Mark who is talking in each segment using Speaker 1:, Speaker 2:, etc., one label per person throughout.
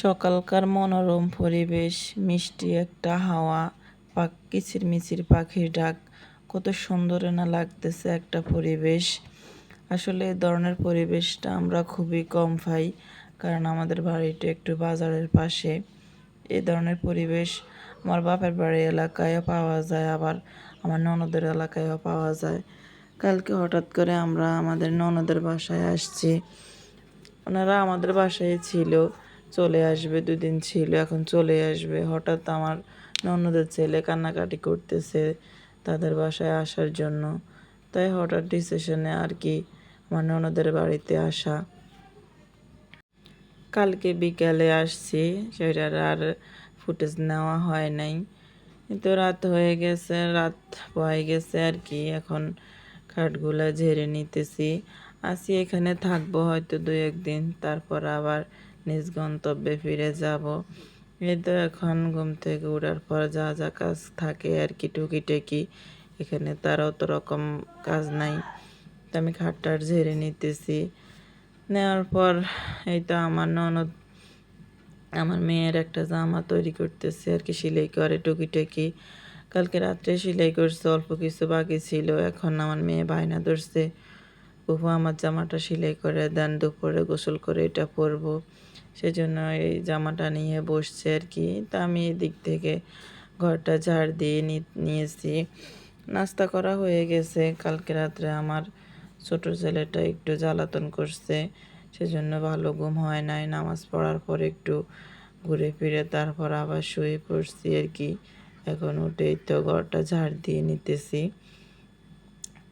Speaker 1: সকালকার মনোরম পরিবেশ, মিষ্টি একটা হাওয়া, পাক কিচির মিচির পাখির ডাক, কত সুন্দর না লাগতেছে একটা পরিবেশ। আসলে এই ধরনের পরিবেশটা আমরা খুবই কম পাই, কারণ আমাদের বাড়িটা একটু বাজারের পাশে। এই ধরনের পরিবেশ আমার বাপের বাড়ি এলাকায়ও পাওয়া যায়, আবার আমার ননদের এলাকায়ও পাওয়া যায়। কালকে হঠাৎ করে আমরা আমাদের ননদের বাসায় আসছি। ওনারা আমাদের বাসায় ছিল চলে আসবে, দুদিন ছিল, এখন চলে আসবে। হঠাৎ আমার ননদের ছেলে কান্নাকাটি করতেছে তাদের বাসায় আসার জন্য। তাই হঠাৎ ডিসিশনে আর কি আমার ননদের বাড়িতে আসা। কালকে বিকালে আসছি, সেটার আর ফুটেজ নেওয়া হয় নাই। কিন্তু রাত হয়ে গেছে, রাত হয়ে গেছে আর কি, এখন খাটগুলা ঝেড়ে নিতেছি। আসি এখানে থাকব হয়তো দু একদিন, তারপর আবার নিজ গন্তব্যে ফিরে যাব। এই তো এখন ঘুম থেকে ওঠার পর যা যা কাজ থাকে আর কি টুকিটাকি, এখানে তার অত রকম কাজ নাই। তো আমি খাটটার ঝেড়ে নিতেছি। নেওয়ার পর এই তো আমার ননদ, আমার মেয়ের একটা জামা তৈরি করতেছে আর কি সেলাই করে টুকিটাকি। কালকে রাত্রে সেলাই করছে, অল্প কিছু বাকি ছিল, এখন আমার মেয়ে বায়না ধরছে। বুবু আমার জামাটা সেলাই করে দেন, দুপুরে গোসল করে এটা পরবো। সেজন্য এই জামাটা নিয়ে বসছে আর কি। তা আমি এদিক থেকে ঘরটা ঝাড় দিয়ে নিয়েছি। নাস্তা করা হয়ে গেছে। কালকে রাত্রে আমার ছোট ছেলেটা একটু জ্বালাতন করছে, সেজন্য ভালো ঘুম হয় নাই। নামাজ পড়ার পর একটু ঘুরে ফিরে তারপর আবার শুয়ে পড়ছি আর কি। এখন উঠেই তো ঘরটা ঝাড় দিয়ে নিতেছি।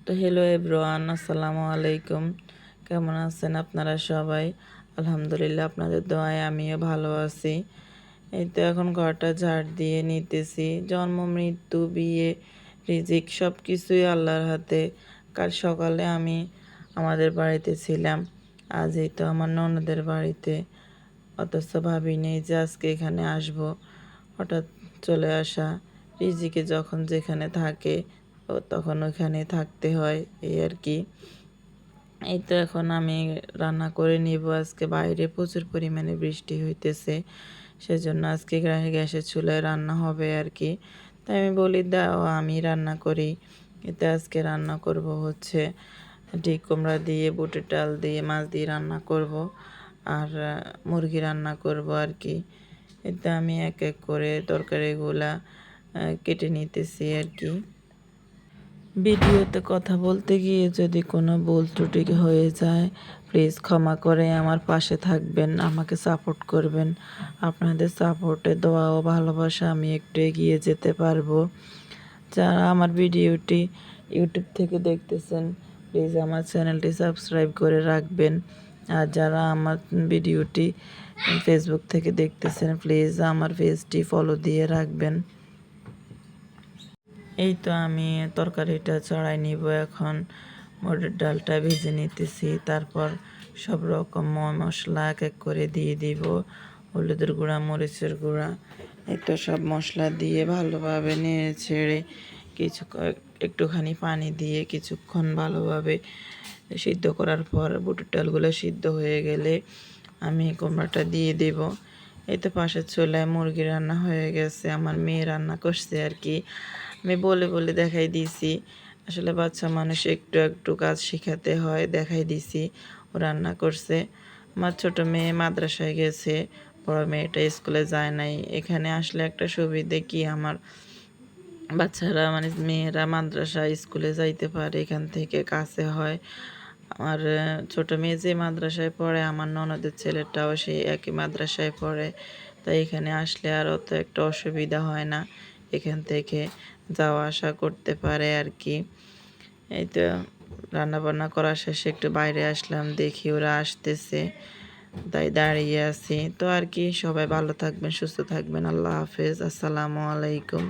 Speaker 1: তো হ্যালো এব্রোয়ান আসসালামু আলাইকুম। কেমন আছেন আপনারা সবাই? আলহামদুলিল্লাহ আপনাদের দোয়ায় আমিও ভালো আছি। এই তো এখন ঘরটা ঝাড় দিয়ে নিতেছি। জন্ম, মৃত্যু, বিয়ে, রিজিক সব কিছুই আল্লাহর হাতে। কাল সকালে আমি আমাদের বাড়িতে ছিলাম। আজ এই তো আমার ননদের বাড়িতে। অথচ ভাবি নেই যে আজকে এখানে আসব। হঠাৎ চলে আসা। রিজিকে যখন যেখানে থাকে তখন ওখানে থাকতে হয়, এই আর কি। এই তো এখন আমি রান্না করে নিব। আজকে বাইরে প্রচুর পরিমাণে বৃষ্টি হইতেছে, সেজন্য আজকে গ্যাসের চুলায় রান্না হবে আর কি। তাই আমি বলি, দাও আমি রান্না করি। এতে আজকে রান্না করব হচ্ছে ডিক কুমড়া দিয়ে, বুটের ডাল দিয়ে, মাছ দিয়ে রান্না করব আর মুরগি রান্না করব আর কি। এতে আমি এক এক করে তরকারিগুলা কেটে নিতেছি আর কি। ভিডিওতে কথা বলতে গিয়ে যদি কোনো ভুল ত্রুটি হয়ে যায় প্লিজ ক্ষমা করে আমার পাশে থাকবেন, আমাকে সাপোর্ট করবেন। আপনাদের সাপোর্টে দোয়া ও ভালোবাসা আমি একটু এগিয়ে যেতে পারব। যারা আমার ভিডিওটি ইউটিউব থেকে দেখতেছেন প্লিজ আমার চ্যানেলটি সাবস্ক্রাইব করে রাখবেন। আর যারা আমার ভিডিওটি ফেসবুক থেকে দেখতেছেন প্লিজ আমার পেজটি ফলো দিয়ে রাখবেন। এই তো আমি তরকারিটা চড়াই নিব এখন। মটর ডালটা ভেজে নিতেছি, তারপর সব রকম মশলা এক এক করে দিয়ে দিব। হলুদের গুঁড়া, মরিচের গুঁড়া এই তো সব মশলা দিয়ে ভালোভাবে নেড়ে ছেড়ে কিছু একটুখানি পানি দিয়ে কিছুক্ষণ ভালোভাবে সিদ্ধ করার পর বুটের ডালগুলো সিদ্ধ হয়ে গেলে আমি কুমড়াটা দিয়ে দেব। এই তো পাশের চুলায় মুরগি রান্না হয়ে গেছে, আমার মেয়ে রান্না করছে আর কি। আমি বলে বলে দেখাই দিয়েছি। আসলে বাচ্চা মানুষ একটু একটু কাজ শেখাতে হয়, দেখাই দিছি ও রান্না করছে। আমার ছোটো মেয়ে মাদ্রাসায় গেছে। বড় মেয়েটা স্কুলে যায় নাই। এখানে আসলে একটা সুবিধে কি আমার বাচ্চারা মানে মেয়েরা মাদ্রাসা স্কুলে যাইতে পারে, এখান থেকে কাছে হয়। আমার ছোট মেয়ে যে মাদ্রাসায় পড়ে, আমার ননদের ছেলেটাও সেই একই মাদ্রাসায় পড়ে। তাই এখানে আসলে আর অত একটা অসুবিধা হয় না। এখান থেকে যাওয়া আসা করতে পারে আর কি। এই তো রান্নাবান্না করা শেষে একটু বাইরে আসলাম, দেখি ওরা আসতেছে। তাই দাঁড়িয়ে আছি। তো আর কি, সবাই ভালো থাকবেন, সুস্থ থাকবেন। আল্লাহ হাফেজ। আসসালামু আলাইকুম।